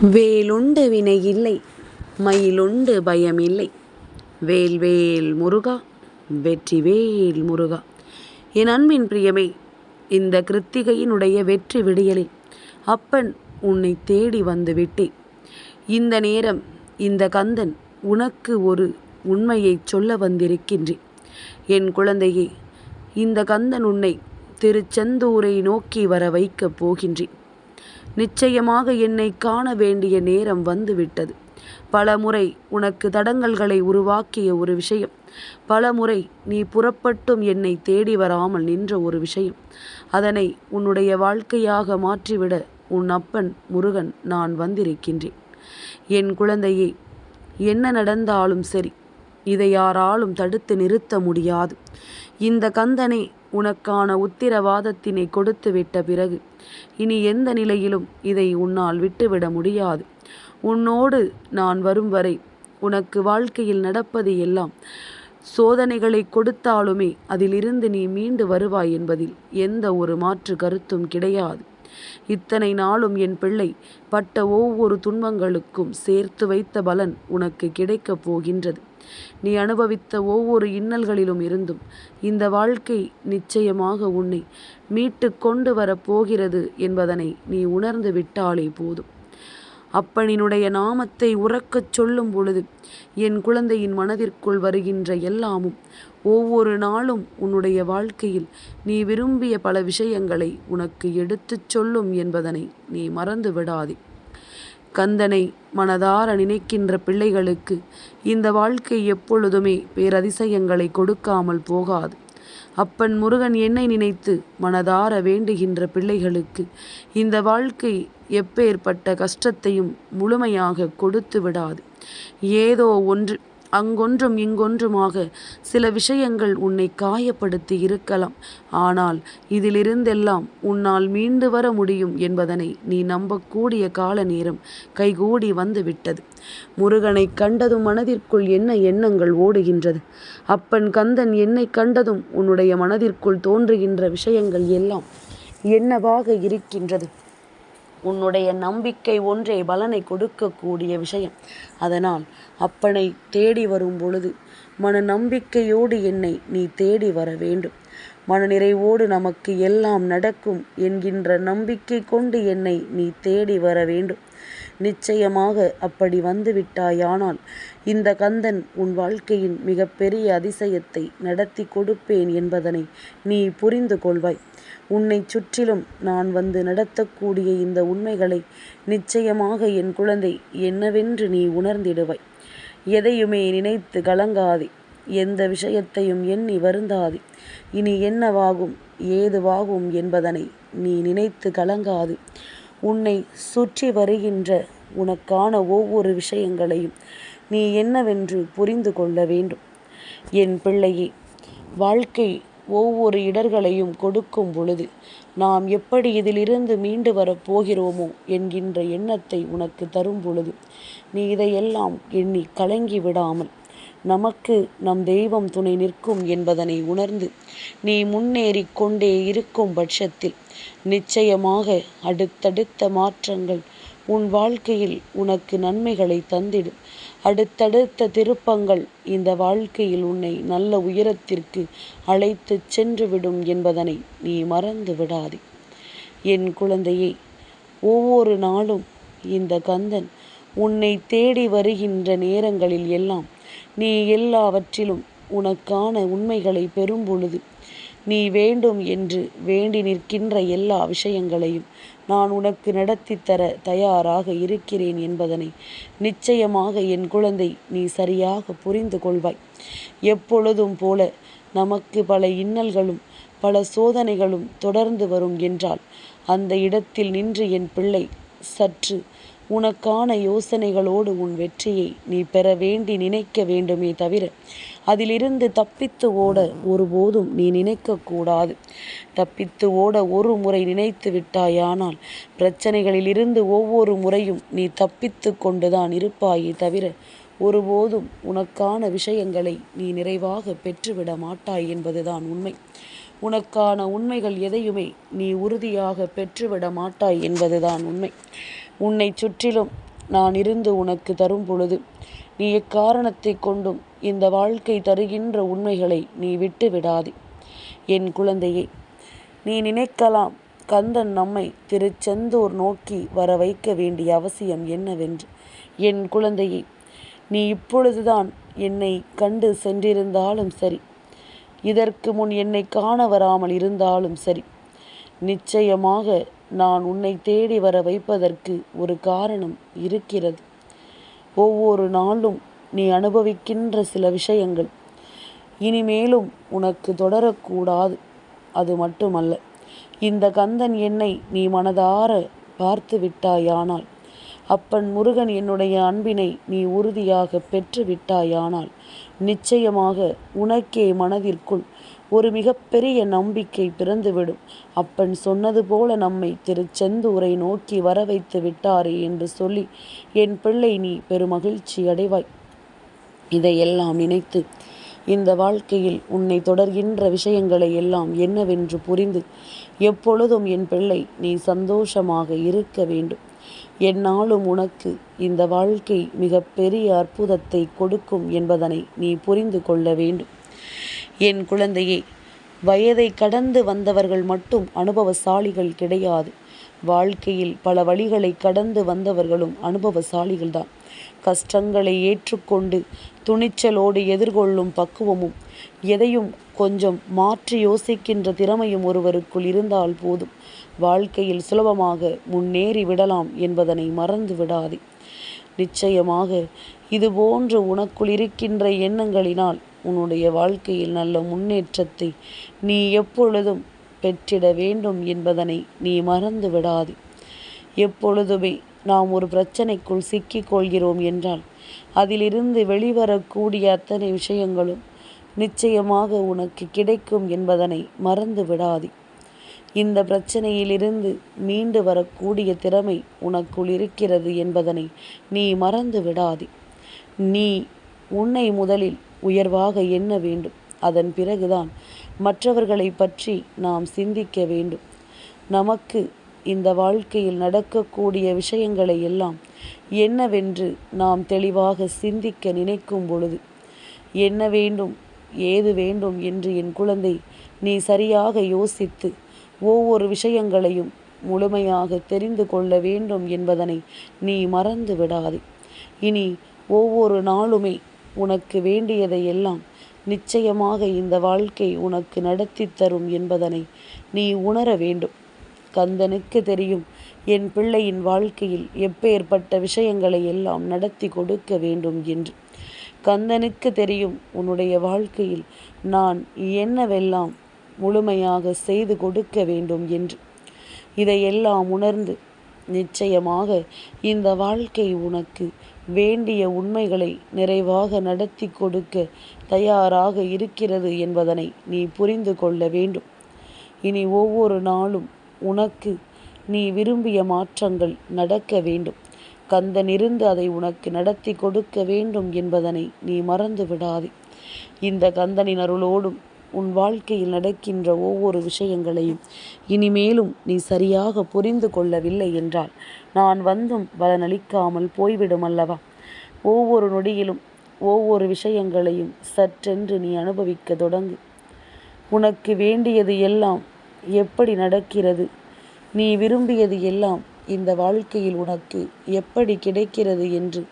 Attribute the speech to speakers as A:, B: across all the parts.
A: வேலுண்டு வினை இல்லை மயிலுண்டு பயம் வேல் வேல் முருகா வெற்றி வேல் முருகா. என் அன்பின் பிரியமே இந்த கிருத்திகையினுடைய வெற்றி விடியலில் அப்பன் உன்னை தேடி வந்து விட்டேன். இந்த நேரம் இந்த கந்தன் உனக்கு ஒரு உண்மையை சொல்ல வந்திருக்கின்றேன். என் குழந்தையே இந்த கந்தன் உன்னை திருச்செந்தூரை நோக்கி வர வைக்கப் போகின்றேன். நிச்சயமாக என்னை காண வேண்டிய நேரம் வந்துவிட்டது. பல முறை உனக்கு தடங்கல்களை உருவாக்கிய ஒரு விஷயம். பல முறை நீ புறப்பட்டும் என்னை தேடி வராமல் நின்ற ஒரு விஷயம். அதனை உன்னுடைய வாழ்க்கையாக மாற்றிவிட உன் அப்பன் முருகன் நான் வந்திருக்கின்றேன். என் குழந்தையே என்ன நடந்தாலும் சரி இதை யாராலும் தடுத்து நிறுத்த முடியாது. இந்த கந்தனே உனக்கான உத்திரவாதத்தினை கொடுத்துவிட்ட பிறகு இனி எந்த நிலையிலும் இதை உன்னால் விட்டுவிட முடியாது. உன்னோடு நான் வரும் வரை உனக்கு வாழ்க்கையில் நடப்பது எல்லாம் சோதனைகளை கொடுத்தாலுமே அதிலிருந்து நீ மீண்டு வருவாய் என்பதில் எந்த ஒரு மாற்று கருத்தும் கிடையாது. இத்தனை நாளும் என் பிள்ளை பட்ட ஒவ்வொரு துன்பங்களுக்கும் சேர்த்து வைத்த பலன் உனக்கு கிடைக்கப் போகின்றது. நீ அனுபவித்த ஒவ்வொரு இன்னல்களிலும் இருந்தும் இந்த வாழ்க்கை நிச்சயமாக உன்னை மீட்டு கொண்டு வரப்போகிறது என்பதனை நீ உணர்ந்து விட்டாலே போதும். அப்பனினுடைய நாமத்தை உறக்கச் சொல்லும் பொழுது என் குழந்தையின் மனதிற்குள் வருகின்ற எல்லாமும் ஒவ்வொரு நாளும் உன்னுடைய வாழ்க்கையில் நீ விரும்பிய பல விஷயங்களை உனக்கு எடுத்துச் சொல்லும் என்பதனை நீ மறந்து விடாதே. கந்தனை மனதார நினைக்கின்ற பிள்ளைகளுக்கு இந்த வாழ்க்கை எப்பொழுதுமே பேரதிசயங்களை கொடுக்காமல் போகாது. அப்பன் முருகன் என்னை நினைத்து மனதார வேண்டுகின்ற பிள்ளைகளுக்கு இந்த வாழ்க்கை எப்பேற்பட்ட கஷ்டத்தையும் முழுமையாக கொடுத்து விடாது. ஏதோ ஒன்று அங்கொன்றும் இங்கொன்றுமாக சில விஷயங்கள் உன்னை காயப்படுத்தி இருக்கலாம். ஆனால் இதிலிருந்தெல்லாம் உன்னால் மீண்டு வர முடியும் என்பதனை நீ நம்பக்கூடிய கால நேரம் கைகூடி வந்துவிட்டது. முருகனை கண்டதும் மனதிற்குள் என்ன எண்ணங்கள் ஓடுகின்றது? அப்பன் கந்தன் என்னை கண்டதும் உன்னுடைய மனதிற்குள் தோன்றுகின்ற விஷயங்கள் எல்லாம் என்னவாக இருக்கின்றது? உன்னுடைய நம்பிக்கை ஒன்றே பலனை கொடுக்கக்கூடிய விஷயம். அதனால் அப்பனை தேடி வரும் பொழுது மன நம்பிக்கையோடு என்னை நீ தேடி வர வேண்டும். மனநிறைவோடு நமக்கு எல்லாம் நடக்கும் என்கின்ற நம்பிக்கை கொண்டு என்னை நீ தேடி வர வேண்டும். நிச்சயமாக அப்படி வந்துவிட்டாயானால் இந்த கந்தன் உன் வாழ்க்கையின் மிகப்பெரிய அதிசயத்தை நடத்தி கொடுப்பேன் என்பதனை நீ புரிந்து கொள்வாய். உன்னை சுற்றிலும் நான் வந்து நடத்தக்கூடிய இந்த உண்மைகளை நிச்சயமாக என் குழந்தை என்னவென்று நீ உணர்ந்திடுவாய். எதையுமே நினைத்து கலங்காதே. எந்த விஷயத்தையும் எண்ணி வருந்தாதே. இனி என்னவாகும் ஏதுவாகும் என்பதனை நீ நினைத்து கலங்காது. உன்னை சுற்றி வருகின்ற உனக்கான ஒவ்வொரு விஷயங்களையும் நீ என்னவென்று புரிந்து கொள்ள வேண்டும். என் பிள்ளையே வாழ்க்கை ஒவ்வொரு இடர்களையும் கொடுக்கும் பொழுது நாம் எப்படி இதிலிருந்து மீண்டு வரப் போகிறோமோ என்கின்ற எண்ணத்தை உனக்கு தரும் பொழுது நீ இதையெல்லாம் எண்ணி கலங்கி விடாமல் நமக்கு நம் தெய்வம் துணை நிற்கும் என்பதனை உணர்ந்து நீ முன்னேறி கொண்டே இருக்கும் பட்சத்தில் நிச்சயமாக அடுத்தடுத்த மாற்றங்கள் உன் வாழ்க்கையில் உனக்கு நன்மைகளை தந்திடும். அடுத்தடுத்த திருப்பங்கள் இந்த வாழ்க்கையில் உன்னை நல்ல உயரத்திற்கு அழைத்து சென்றுவிடும் என்பதனை நீ மறந்து விடாதே. என் குழந்தையே ஒவ்வொரு நாளும் இந்த கந்தன் உன்னை தேடி வருகின்ற நேரங்களில் எல்லாம் நீ எல்லாவற்றிலும் உனக்கான உண்மைகளை பெறும் பொழுது நீ வேண்டும் என்று வேண்டி நிற்கின்ற எல்லா விஷயங்களையும் நான் உனக்கு நடத்தி தர தயாராக இருக்கிறேன் என்பதனை நிச்சயமாக என் குழந்தை நீ சரியாக புரிந்து கொள்வாய். எப்பொழுதும் போல நமக்கு பல இன்னல்களும் பல சோதனைகளும் தொடர்ந்து வரும் என்றால் அந்த இடத்தில் நின்று என் பிள்ளை சற்று உனக்கான யோசனைகளோடு உன் வெற்றியை நீ பெற வேண்டி நினைக்க வேண்டுமே தவிர அதிலிருந்து தப்பித்து ஓட ஒருபோதும் நீ நினைக்கக்கூடாது. தப்பித்து ஓட ஒரு முறை நினைத்து விட்டாயானால் பிரச்சனைகளிலிருந்து ஒவ்வொரு முறையும் நீ தப்பித்து கொண்டுதான் இருப்பாயே தவிர ஒருபோதும் உனக்கான விஷயங்களை நீ நிறைவாக பெற்றுவிட மாட்டாய் என்பதுதான் உண்மை. உனக்கான உண்மைகள் எதையுமே நீ உறுதியாக பெற்றுவிட மாட்டாய் என்பதுதான் உண்மை. உன்னை சுற்றிலும் நான் இருந்து உனக்கு தரும் பொழுது நீ எக்காரணத்தை கொண்டும் இந்த வாழ்க்கை தருகின்ற உண்மைகளை நீ விட்டு விடாதே என் குழந்தையே நீ நினைக்கலாம் கந்தன் நம்மை திருச்செந்தூர் நோக்கி வர வைக்க வேண்டிய அவசியம் என்னவென்று. என் குழந்தையே நீ இப்பொழுதுதான் என்னை கண்டு சென்றிருந்தாலும் சரி இதற்கு முன் என்னை காண வராமல் இருந்தாலும் சரி. நிச்சயமாக நான் உன்னை தேடி வர வைப்பதற்கு ஒரு காரணம் இருக்கிறது. ஒவ்வொரு நாளும் நீ அனுபவிக்கின்ற சில விஷயங்கள் இனிமேலும் உனக்கு தொடரக்கூடாது. அது மட்டுமல்ல இந்த கந்தன் என்னை நீ மனதார பார்த்து விட்டாயானால் அப்பன் முருகன் என்னுடைய அன்பினை நீ உறுதியாக பெற்று விட்டாயானால் நிச்சயமாக உனக்கே மனதிற்குள் ஒரு மிகப்பெரிய நம்பிக்கை பிறந்துவிடும். அப்பன் சொன்னது போல நம்மை திருச்செந்தூரை நோக்கி வர வைத்து விட்டாரே என்று சொல்லி என் பிள்ளை நீ பெருமகிழ்ச்சி அடைவாய். இதையெல்லாம் நினைத்து இந்த வாழ்க்கையில் உன்னை தொடர்கின்ற விஷயங்களை எல்லாம் என்னவென்று புரிந்து எப்பொழுதும் என் பிள்ளை நீ சந்தோஷமாக இருக்க வேண்டும். என்னாலும் உனக்கு இந்த வாழ்க்கை மிக பெரிய அற்புதத்தை கொடுக்கும் என்பதனை நீ புரிந்து கொள்ள வேண்டும். என் குழந்தையே வயதை கடந்து வந்தவர்கள் மட்டும் அனுபவசாலிகள் கிடையாது. வாழ்க்கையில் பல வழிகளை கடந்து வந்தவர்களும் அனுபவசாலிகள்தான். கஷ்டங்களை ஏற்றுக்கொண்டு துணிச்சலோடு எதிர்கொள்ளும் பக்குவமும் எதையும் கொஞ்சம் மாற்றி யோசிக்கின்ற திறமையும் ஒருவருக்குள் இருந்தால் போதும். வாழ்க்கையில் சுலபமாக முன்னேறி விடலாம் என்பதனை மறந்து விடாதே. நிச்சயமாக இதுபோன்று உனக்குள் இருக்கின்ற எண்ணங்களினால் உன்னுடைய வாழ்க்கையில் நல்ல முன்னேற்றத்தை நீ எப்பொழுதும் பெற்றிட வேண்டும் என்பதனை நீ மறந்து விடாது. எப்பொழுதுமே நாம் ஒரு பிரச்சனைக்குள் சிக்கிக் கொள்கிறோம் என்றால் அதிலிருந்து வெளிவரக்கூடிய அத்தனை விஷயங்களும் நிச்சயமாக உனக்கு கிடைக்கும் என்பதனை மறந்து விடாதே. இந்த பிரச்சனையிலிருந்து மீண்டு வரக்கூடிய திறமை உனக்குள் இருக்கிறது என்பதனை நீ மறந்து விடாதே. நீ உன்னை முதலில் உயர்வாக எண்ண வேண்டும். அதன் பிறகுதான் மற்றவர்களை பற்றி நாம் சிந்திக்க வேண்டும். நமக்கு இந்த வாழ்க்கையில் நடக்கக்கூடிய விஷயங்களை எல்லாம் என்னவென்று நாம் தெளிவாக சிந்திக்க நினைக்கும் பொழுது என்ன வேண்டும் ஏது வேண்டும் என்று என் குழந்தை நீ சரியாக யோசித்து ஒவ்வொரு விஷயங்களையும் முழுமையாக தெரிந்து கொள்ள வேண்டும் என்பதனை நீ மறந்து விடாதே. இனி ஒவ்வொரு நாளுமே உனக்கு வேண்டியதை எல்லாம் நிச்சயமாக இந்த வாழ்க்கை உனக்கு நடத்தி தரும் என்பதனை நீ உணர வேண்டும். கந்தனுக்கு தெரியும் என் பிள்ளையின் வாழ்க்கையில் எப்பேற்பட்ட விஷயங்களை எல்லாம் நடத்தி கொடுக்க வேண்டும் என்று. கந்தனுக்கு தெரியும் உன்னுடைய வாழ்க்கையில் நான் என்னவெல்லாம் முழுமையாக செய்து கொடுக்க வேண்டும் என்று. இதையெல்லாம் உணர்ந்து நிச்சயமாக இந்த வாழ்க்கை உனக்கு வேண்டிய உண்மைகளை நிறைவாக நடத்தி கொடுக்க தயாராக இருக்கிறது என்பதனை நீ புரிந்து கொள்ள வேண்டும். இனி ஒவ்வொரு நாளும் உனக்கு நீ விரும்பிய மாற்றங்கள் நடக்க வேண்டும். கந்தன் இருந்து அதை உனக்கு நடத்தி கொடுக்க வேண்டும் என்பதனை நீ மறந்து விடாதே இந்த கந்தனின் அருளோடும் உன் வாழ்க்கையில் நடக்கின்ற ஒவ்வொரு விஷயங்களையும் இனிமேலும் நீ சரியாக புரிந்து கொள்ளவில்லை என்றால் நான் வந்தும் பலனளிக்காமல் போய்விடும் அல்லவா? ஒவ்வொரு நொடியிலும் ஒவ்வொரு விஷயங்களையும் சற்றென்று நீ அனுபவிக்க தொடங்கு. உனக்கு வேண்டியது எல்லாம் எப்படி நடக்கிறது? நீ விரும்பியது எல்லாம் இந்த வாழ்க்கையில் உனக்கு எப்படி கிடைக்கிறது என்று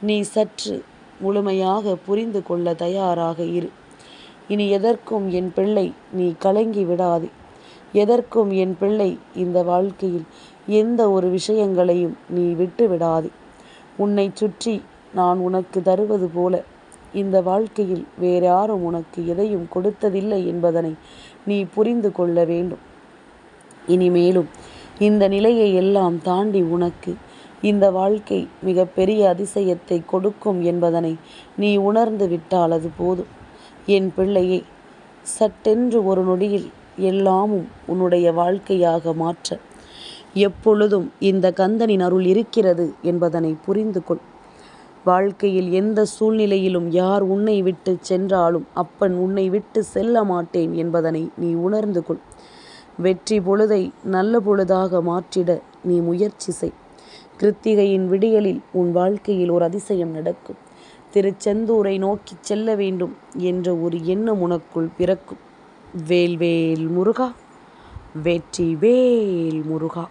A: நீ சற்று முழுமையாக புரிந்து கொள்ள தயாராக இரு. இனி எதற்கும் என் பிள்ளை நீ கலங்கி விடாதே. எதற்கும் என் பிள்ளை இந்த வாழ்க்கையில் எந்த ஒரு விஷயங்களையும் நீ விட்டு விடாதே. உன்னை சுற்றி நான் உனக்கு தருவது போல. இந்த வாழ்க்கையில் வேற யாரும் உனக்கு எதையும் கொடுத்ததில்லை என்பதனை நீ புரிந்து கொள்ள வேண்டும். இனிமேலும் இந்த நிலையை எல்லாம் தாண்டி உனக்கு இந்த வாழ்க்கை மிகப்பெரிய அதிசயத்தை கொடுக்கும் என்பதனை நீ உணர்ந்து விட்டால் அது போதும். என் பிள்ளையே சட்டென்று ஒரு நொடியில் எல்லாமும் உன்னுடைய வாழ்க்கையாக மாற்ற. எப்பொழுதும் இந்த கந்தனின் அருள் இருக்கிறது என்பதனை புரிந்து கொள். வாழ்க்கையில் எந்த சூழ்நிலையிலும் யார் உன்னை விட்டு சென்றாலும் அப்பன் உன்னை விட்டு செல்ல மாட்டேன் என்பதனை நீ உணர்ந்து கொள். வெற்றி பொழுதை நல்ல பொழுதாக மாற்றிட நீ முயற்சி செய். கிருத்திகையின் விடியலில் உன் வாழ்க்கையில் ஒரு அதிசயம் நடக்கும். திருச்செந்தூரை நோக்கிச் செல்ல வேண்டும் என்ற ஒரு எண்ணம் உனக்குள் பிறக்கும். வேல்வேல் முருகா வெற்றி வேல் முருகா.